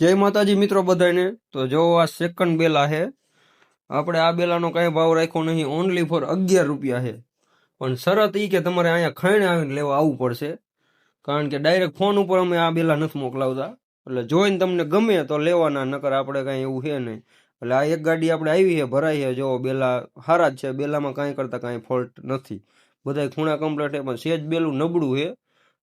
જય માતાજી મિત્રો બધાને તો જો આ સેકન્ડ બેલા છે આપણે આ બેલાનો કાંઈ ભાવ રાખ્યો નહીં ઓનલી ફોર અગિયાર રૂપિયા છે પણ શરત એ કે તમારે અહીંયા ખાઈને આવીને લેવા આવવું પડશે. કારણ કે ડાયરેક્ટ ફોન ઉપર અમે આ બેલા નથી મોકલાવતા. એટલે જોઈને તમને ગમે તો લેવાના, નકર આપણે કાંઈ એવું છે નહીં. એટલે આ એક ગાડી આપણે આવી છે ભરાઈ છે જો બેલા સારા જ છે, બેલામાં કાંઈ કરતાં કાંઈ ફોલ્ટ નથી. બધાય ખૂણા કમ્પ્લીટ છે પણ સેજ બેલું નબળું છે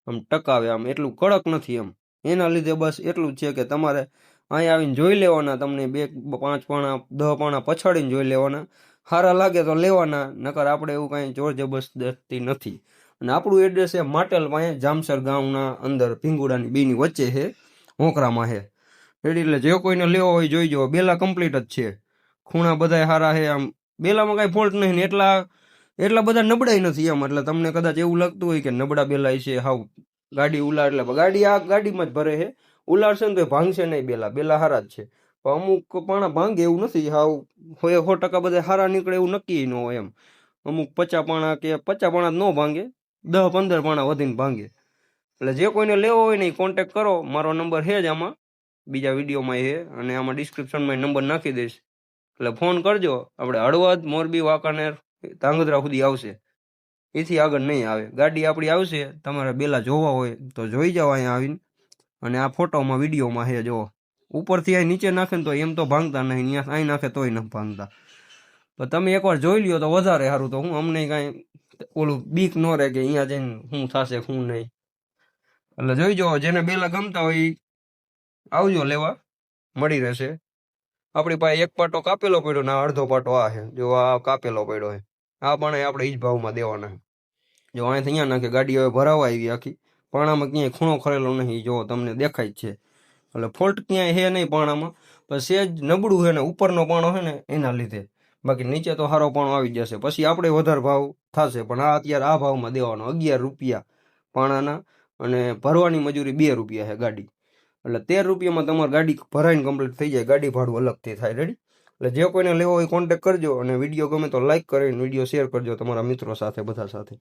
આમ ટકાવે, આમ એટલું કડક નથી એમ. એના લીધે બસ એટલું જ છે કે તમારે અહીંયા આવીને જોઈ લેવાના તમને બે, પાંચ પાણા, દહ પાણા પછાડીને જોઈ લેવાના. સારા લાગે તો લેવાના, નકર આપણે એવું કાંઈ જોર જબરદસ્તી નથી. અને આપણું એડ્રેસ છે માટેલ પાસે, જામસર ગામના અંદર, ભીંગુડાની બીની વચ્ચે છે હોકરામાં છે. એટલે જે કોઈને લેવો હોય જોઈ જુઓ, બેલા કમ્પ્લીટ જ છે. ખૂણા બધાય સારા છે, આમ બેલામાં કાંઈ ફોલ્ટ નહીં, ને એટલા એટલા બધા નબળાઈ નથી એમ. એટલે તમને કદાચ એવું લાગતું હોય કે નબળા બેલાય છે, હાવ ગાડી ઉલાર, એટલે ગાડી આ ગાડીમાં જ ભરે છે. ઉલારશે ને તો એ ભાંગશે નહીં બેલા બેલા હારા જ છે. પણ અમુક પાણા ભાંગે એવું નથી, હાવ હોય સો ટકા બધા હારા નીકળે એવું નક્કી ન હોય એમ. અમુક પચા પાણા કે પચા પાણા ન ભાંગે દસ પંદર પાણા વધીને ભાંગે. એટલે જે કોઈને લેવો હોય ને કોન્ટેક કરો. મારો નંબર છે જ આમાં. બીજા વિડીયોમાં છે અને આમાં ડિસ્ક્રિપ્શનમાં નંબર નાખી દઈશ. એટલે ફોન કરજો. આપણે હળવદ, મોરબી, વાંકાનેર, ધાંગધ્રા સુધી આવશે. એથી આગળ નહીં આવે. ગાડી આપણી આવશે, તમારે બેલા જોવા હોય તો જોઈ જાઓ અહીંયા આવીને. અને આ ફોટોમાં વિડીયોમાં હે જો ઉપરથી અહીં નીચે નાખે ને તો એમ તો ભાંગતા નહીં અહીંયા અહીં નાખે તોય ન ભાંગતા. તો તમે એકવાર જોઈ લ્યો તો વધારે સારું. તો હું અમને કાંઈ ઓલું બીક ન રહે કે અહીંયા જઈને શું થશે શું નહીં. એટલે જોઈ જાઓ, જેને બેલા ગમતા હોય આવજો લેવા. મળી રહેશે. આપણી પાસે એક પાટો કાપેલો પડ્યો ને આ અડધો પાટો આ છે. જો આ કાપેલો પડ્યો છે. આ પણ આપણે એ જ ભાવમાં દેવાના. જો અહીંથી અહીંયા નાખે ગાડી હવે ભરાવા આવી આખી, પાણામાં ક્યાંય ખૂણો ખરેલો નહીં, જો તમને દેખાય જ છે. એટલે ફોલ્ટ ક્યાંય છે નહીં પાણામાં પણ સેજ નબળું છે ને, ઉપરનો પાણો છે ને, એના લીધે. બાકી નીચે તો સારો પાણો આવી જશે. પછી આપણે વધારે ભાવ થશે, પણ આ અત્યારે આ ભાવમાં દેવાનો, અગિયાર રૂપિયા પાણાના અને ભરવાની મજૂરી બે રૂપિયા છે ગાડી. એટલે તેર રૂપિયામાં તમારી ગાડી ભરાઈને કમ્પ્લીટ થઈ જાય, ગાડી ભાડું અલગથી થાય રેડી એટલે જે કોઈને લેવો હોય કોન્ટેક કરજો અને વીડિયો ગમે તો લાઇક કરીને વીડિયો શેર કરજો તમારા મિત્રો સાથે, બધા સાથે.